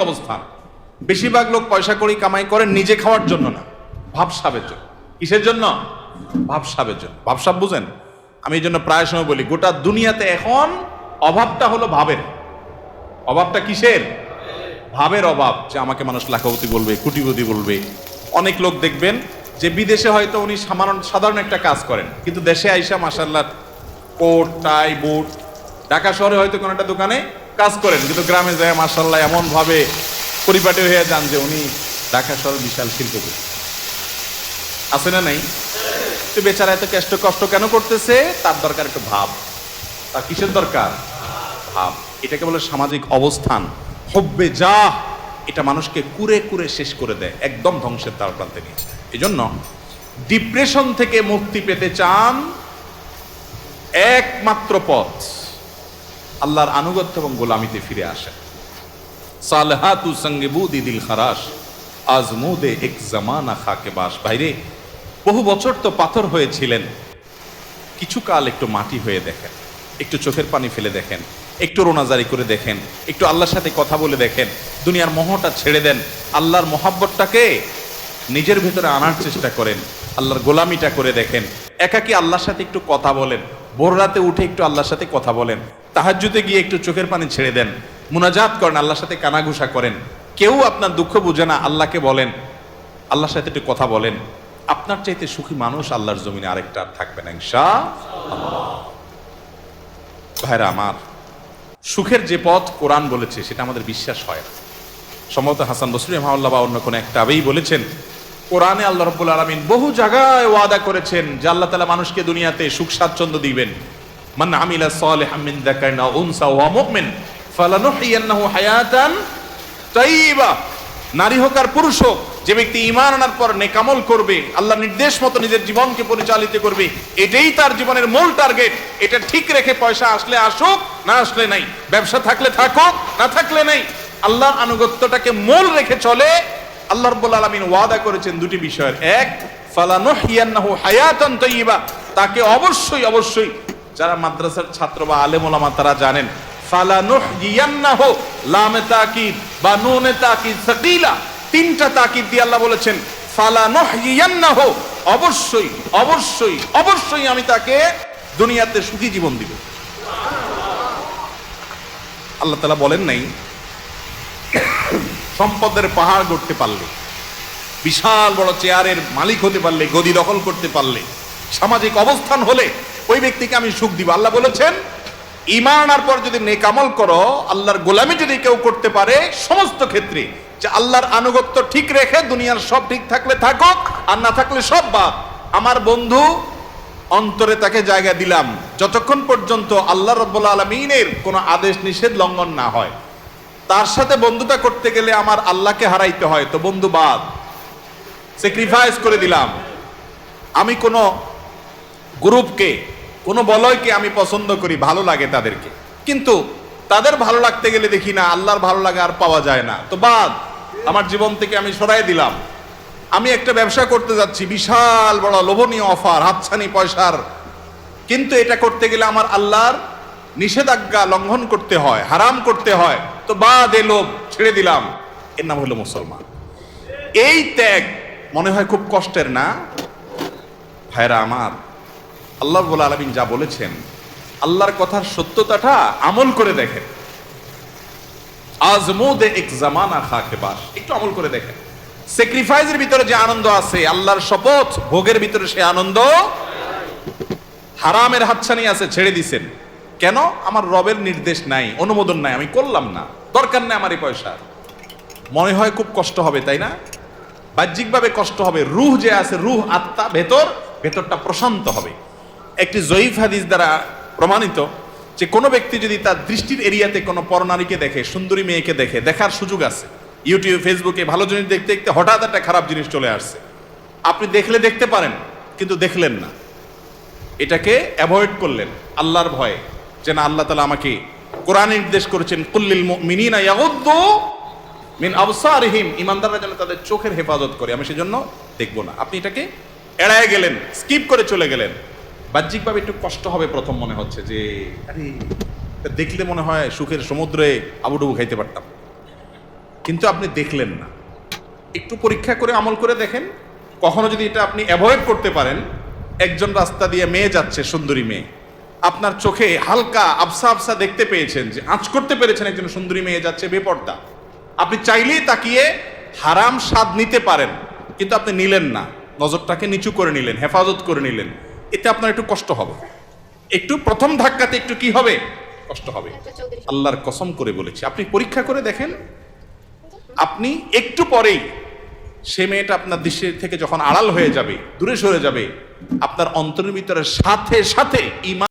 অবস্থান বেশিরভাগ লোক পয়সা করি কামাই করেন নিজে খাওয়ার জন্য না। ভাবসাবের জন্য। কিসের জন্য? ভাবসাবের জন্য। ভাবসাব বুঝেন? আমি এই জন্য প্রায় সময় বলি, গোটা দুনিয়াতে এখন অভাবটা হলো ভাবের। অভাবটা কিসের? ভাবের অভাব, যে আমাকে মানুষ লাখপতি বলবে, কুটিপতি বলবে। অনেক লোক দেখবেন, যে বিদেশে হয়তো উনি সাধারণ সাধারণ একটা কাজ করেন, কিন্তু দেশে আইসা মাসাল্লাহ কোট, টাই, বুট, ঢাকা শহরে হয়তো কোনো একটা দোকানে কাজ করেন, কিন্তু গ্রামে যায় মাসাল্লাহ এমন ভাবে পরিপাটি হয়ে যান যে উনি ঢাকা শহরের বিশাল শিল্পপতি। আছে না নাই? তো বেচারা এত কষ্ট কষ্ট কেন করতেছে? তার দরকার একটু ভাব। তার কিসের দরকার? ভাব। এটাকে বলে সামাজিক অবস্থান। হব্বে যা! এটা মানুষকে কুরে কুরে শেষ করে দেয়, একদম ধ্বংসের দ্বার প্রান্তে নিয়ে এই জন্য ডিপ্রেশন থেকে মুক্তি পেতে চান একমাত্র পথ। আল্লাহর আনুগত্য এবং গোলামিতে ফিরে আসে। সালহাতু সঙ্গে বুদি দিল খারাস আজমুদে এক জামানা খাকে বাস। বাইরে বহু বছর তো পাথর হয়েছিলেন। কিছু কাল একটু মাটি হয়ে দেখেন, একটু চোখের পানি ফেলে দেখেন, একটু রোনাজারি করে দেখেন, একটু আল্লাহর সাথে কথা বলে দেখেন, দুনিয়ার মোহটা ছেড়ে দেন। আল্লাহর মোহাব্বতটাকে নিজের ভিতরে আনার চেষ্টা করেন, আল্লাহর গোলামিটা করে দেখেন। একাকি আল্লাহর সাথে একটু কথা বলেন, ভোর রাতে উঠে একটু আল্লাহর সাথে কথা বলেন। তাহাজ্জুতে গিয়ে একটু চোখের পানি ছেড়ে দেন। মুনাজাত করেন, আল্লাহর সাথে কানাঘুষা করেন। কেউ আপনার দুঃখ বুঝে না, আল্লাহকে বলেন। আল্লাহর সাথে একটু কথা বলেন। আপনার চাইতে সুখী মানুষ আল্লাহর জমিনে আরেকটা আর থাকবে না ইনশা ভাইরা আমার, সুখের যে পথ কোরআন বলেছে, সেটা আমাদের বিশ্বাস হয় না। সম্ভবত হাসান বসরি রহমাল্লাহ বা অন্য কোনো একটা আবেই বলেছেন, কোরআনে আল্লাহ রব্বুল আলমিন বহু জায়গায় ওয়াদা করেছেন যে আল্লাহ তালা মানুষকে দুনিয়াতে সুখ স্বাচ্ছন্দ্য দিবেন। মান আমিলা সালিহাম মিন যাকারিন আও উনসা ওয়া মুমিন ফালানুহইয়ান্নাহু হায়াতান তাইয়্যিবা নারী হোক আর পুরুষ হোক, যে ব্যক্তি ইমান আনার পর নেকামল করবে আল্লাহ নির্দেশ মতো নিজের জীবনকে পরিচালিত করবে, এটাই তার জীবনের মূল টার্গেট। এটা ঠিক রেখে পয়সা আসলে আসুক, না আসলে নাই। ব্যবসা থাকলে থাকুক, না থাকলে নাই। আল্লাহর আনুগত্যটাকে মূল রেখে চলে। আল্লাহ রাব্বুল আলামিন ওয়াদা করেছেন দুটি বিষয়ের। এক ফালানুহইয়ান্নাহু হায়াতান তাইয়্যিবা তাকে অবশ্যই অবশ্যই যারা মাদ্রাসার ছাত্র বা আলেম ওলামা, তারা জানেন বা আল্লাহ অবশ্যই অবশ্যই অবশ্যই আমি তাকে দুনিয়াতে সুখী জীবন দিব। আল্লাহ তাআলা বলেন নাই, সম্পদের পাহাড় গড়তে পারলে, বিশাল বড় চেয়ারের মালিক হতে পারলে, গদি দখল করতে পারলে, সামাজিক অবস্থান হলে ওই ব্যক্তিকে আমি সুখ দিব। আল্লাহ বলেছেন ইমান আনার পর যদি নেকামল করো, আল্লাহর গোলামি যদি কেউ করতে পারে, সমস্ত ক্ষেত্রে যে আল্লাহর আনুগত্য ঠিক রেখে দুনিয়ার সব ঠিক থাকলে থাকুক, আর না থাকলে সব বাদ। আমার বন্ধু, অন্তরে তাকে জায়গা দিলাম। যতক্ষণ পর্যন্ত আল্লাহ রব্বুল আলমিনের কোনো আদেশ নিষেধ লঙ্ঘন না হয়। তার সাথে বন্ধুতা করতে গেলে আমার আল্লাহকে হারাইতে হয়, তো বন্ধু বাদ। স্যাক্রিফাইস করে দিলাম। আমি কোনো গ্রুপকে কোনো বলয়কে আমি পছন্দ করি, ভালো লাগে তাদেরকে। কিন্তু তাদের ভালো লাগতে গেলে দেখি না, আল্লাহর ভালো লাগা আর পাওয়া যায় না। তো বাদ, আমার জীবন থেকে আমি সরাই দিলাম। আমি একটা ব্যবসা করতে যাচ্ছি, বিশাল বড় লোভনীয় অফার, হাতছানি পয়সার। কিন্তু এটা করতে গেলে আমার আল্লাহর নিষেধাজ্ঞা লঙ্ঘন করতে হয়, হারাম করতে হয়। তো বাদ, এ লোভ ছেড়ে দিলাম। এর নাম হলো মুসলমান। এই ত্যাগ মনে হয় খুব কষ্টের না? ভাইরা আমার আল্লাহ বলে আলমিন যা বলেছেন, আল্লাহর কথার সত্যতাটা আমল করে দেখেন। আজমুদে এক জামানা খাকে বাস, একটু আমল করে দেখেন। স্যাক্রিফাইসের ভিতরে যে আনন্দ আছে, আল্লাহর শপথ, ভোগের ভিতরে সে আনন্দ হারামের হাতছানি আছে, ছেড়ে দিছেন। কেন? আমার রবের নির্দেশ নাই, অনুমোদন নাই, আমি করলাম না। দরকার নেই আমার এই পয়সা। মনে হয় খুব কষ্ট হবে, তাই না? বাহ্যিকভাবে কষ্ট হবে, রুহ যে আছে, রুহ আত্মা ভেতর, ভেতরটা প্রশান্ত হবে। একটি জয়ীফ হাদিস দ্বারা প্রমাণিত যে কোনো ব্যক্তি যদি তার দৃষ্টির এরিয়াতে কোনো পরনারীকে দেখে, সুন্দরী মেয়েকে দেখে, দেখার সুযোগ আছে। ইউটিউব, ফেসবুকে, ভালো জিনিস দেখতে দেখতে হঠাৎ একটা খারাপ জিনিস চলে আসছে। আপনি দেখলে দেখতে পারেন, কিন্তু দেখলেন না। এটাকে অ্যাভয়েড করলেন, আল্লাহর ভয়ে। যে না, আল্লাহ তালা আমাকে কোরআন নির্দেশ করেছেন কুল্লিল মিন আবসারিহিম। ইমানদাররা যেন তাদের চোখের হেফাজত করে, আমি সেজন্য দেখব না। আপনি এটাকে এড়ায় গেলেন, স্কিপ করে চলে গেলেন। বাহ্যিকভাবে একটু কষ্ট হবে প্রথম মনে হচ্ছে যে, আরে দেখলে মনে হয় সুখের সমুদ্রে আবুডুবু খাইতে পারতাম। কিন্তু আপনি দেখলেন না। একটু পরীক্ষা করে আমল করে দেখেন। কখনো যদি এটা আপনি অ্যাভয়েড করতে পারেন, একজন রাস্তা দিয়ে মেয়ে যাচ্ছে, সুন্দরী মেয়ে। আপনার চোখে হালকা আবসা আবসা দেখতে পেয়েছেন যে, আঁচ করতে পেরেছেন একজন সুন্দরী মেয়ে যাচ্ছে বেপর্দা। আপনি চাইলেই তাকিয়ে হারাম স্বাদ নিতে পারেন, কিন্তু আপনি নিলেন না। নজরটাকে নিচু করে নিলেন, হেফাজত করে নিলেন। এতে আপনার একটু কষ্ট হবে। একটু প্রথম ধাক্কাতে একটু কি হবে? কষ্ট হবে। আল্লাহর কসম করে বলেছি। আপনি পরীক্ষা করে দেখেন। আপনি একটু পরেই সে মেয়েটা আপনার দৃশ্যের থেকে যখন আড়াল হয়ে যাবে দূরে সরে যাবে আপনার অন্তরের ভিতরে সাথে সাথে ইমান